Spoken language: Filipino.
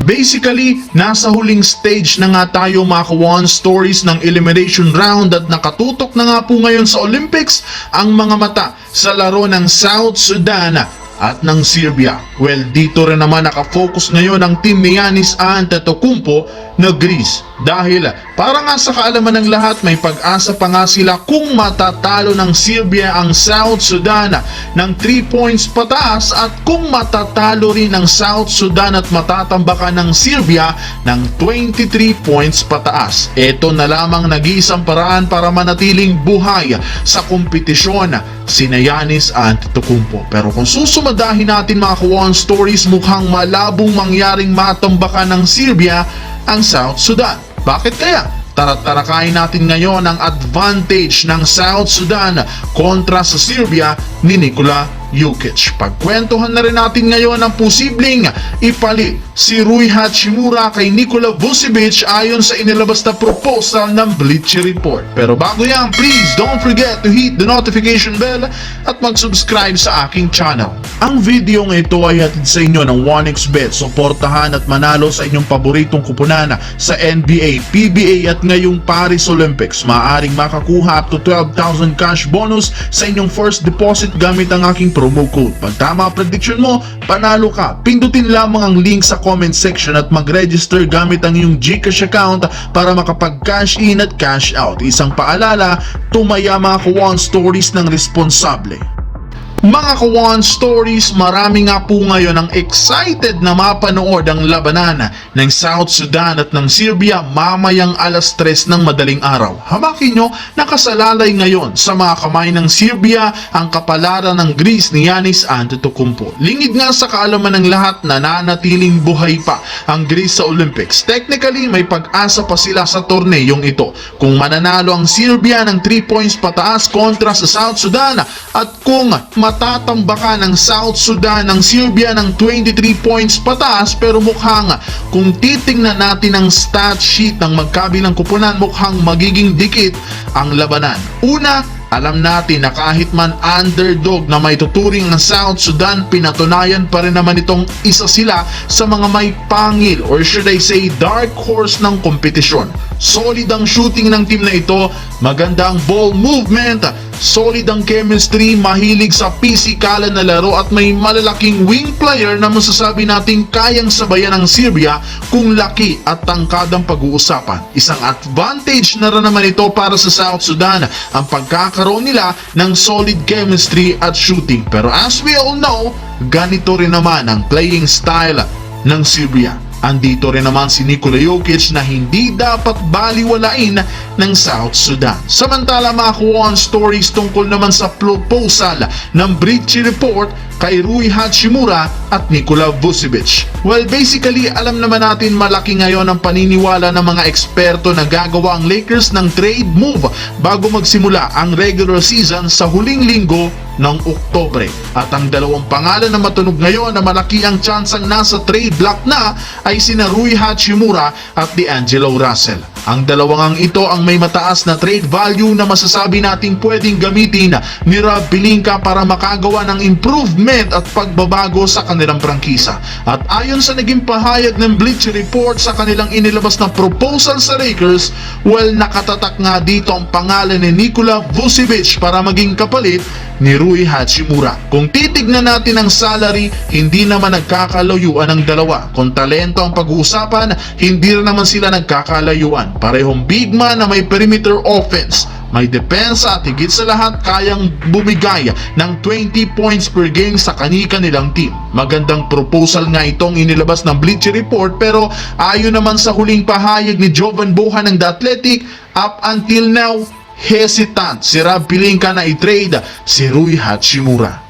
Basically, nasa huling stage na nga tayo mga kawan. Stories ng elimination round at nakatutok na nga po ngayon sa Olympics ang mga mata sa laro ng South Sudan at ng Serbia. Well, dito rin naman nakafocus ngayon ang team ni Yanis Antetokounmpo na Greece. Dahil para nga sa kaalaman ng lahat, may pag-asa pa nga sila kung matatalo ng Serbia ang South Sudan ng 3 points pataas at kung matatalo rin ng South Sudan at matatambakan ng Serbia ng 23 points pataas. Ito na lamang nag-iisang paraan para manatiling buhay sa kompetisyon sina Yanis Antetokounmpo. Pero kung susumadahin natin mga kawan stories, mukhang malabong mangyaring matambakan ng Serbia ang South Sudan. Bakit kaya? Tara't tarakayin natin ngayon ang advantage ng South Sudan kontra sa Serbia ni Nikola Jokic. Pagkwentuhan na rin natin ngayon ang posibleng ipalit si Rui Hachimura kay Nikola Vucevic ayon sa inilabas na proposal ng Bleacher Report. Pero bago yan, please don't forget to hit the notification bell at mag-subscribe sa aking channel. Ang video ng ito ay hatid sa inyo ng 1xBet. Suportahan at manalo sa inyong paboritong kupunan sa NBA, PBA at ngayong Paris Olympics. Maaaring makakuha up to 12,000 cash bonus sa inyong first deposit gamit ang aking promo code. Pag tama ang prediction mo, panalo ka. Pindutin lamang ang link sa comment section at mag-register gamit ang iyong Gcash account para makapag-cash in at cash out. Isang paalala, tumaya mga kawan stories ng responsable. Mga kawan stories, marami nga po ngayon ang excited na mapanood ang labanan ng South Sudan at ng Serbia mamayang alas 3 ng madaling araw. Hamakin nyo, nakasalalay ngayon sa mga kamay ng Serbia ang kapalaran ng Greece ni Yanis Antetokounmpo. Lingid nga sa kaalaman ng lahat na nanatiling buhay pa ang Greece sa Olympics. Technically, may pag-asa pa sila sa torneyong ito. Kung mananalo ang Serbia ng 3 points pataas kontra sa South Sudan at kung matatambakan ng South Sudan ng Serbia ng 23 points pataas pero mukhang kung titingnan natin ang stat sheet ng magkabilang kupunan mukhang magiging dikit ang labanan. Una, alam natin na kahit man underdog na may tuturing ng South Sudan, pinatunayan pa rin naman itong isa sila sa mga may pangil or should I say dark horse ng kompetisyon. Solid ang shooting ng team na ito, maganda ang ball movement, solid ang chemistry, mahilig sa pisikalan na laro at may malalaking wing player na masasabi nating kayang sabayan ng Serbia kung laki at tangkadang pag-uusapan. Isang advantage na rin naman ito para sa South Sudan ang pagkakaroon nila ng solid chemistry at shooting. Pero as we all know, ganito rin naman ang playing style ng Serbia. Andito rin naman si Nikola Jokic na hindi dapat baliwalain ng South Sudan. Samantala mga kuwan stories tungkol naman sa proposal ng Breachy Report kay Rui Hachimura at Nikola Vucevic. Well, basically, alam naman natin malaki ngayon ang paniniwala ng mga eksperto na gagawa ang Lakers ng trade move bago magsimula ang regular season sa huling linggo ng Oktobre. At ang dalawang pangalan na matunog ngayon na malaki ang tsansang nasa trade block na ay sina Rui Hachimura at D'Angelo Russell. Ang dalawang ang ito ang may mataas na trade value na masasabi nating pwedeng gamitin ni Rob Pelinka para makagawa ng improvement at pagbabago sa kanilang prangkisa. At ayon sa naging pahayag ng Bleacher Report sa kanilang inilabas na proposal sa Lakers, well nakatatak nga dito ang pangalan ni Nikola Vucevic para maging kapalit ni Rui Hachimura. Kung titignan natin ang salary, hindi naman nagkakalayuan ang dalawa. Kung talento ang pag-uusapan, hindi rin naman sila nagkakalayuan. Parehong big man na may perimeter offense. May depensa at higit sa lahat kayang bumigay ng 20 points per game sa kanika nilang team. Magandang proposal nga itong inilabas ng Bleacher Report pero ayon naman sa huling pahayag ni Jovan Bohan ng The Athletic, up until now, hesitant si Rob Pelinka na i-trade si Rui Hachimura.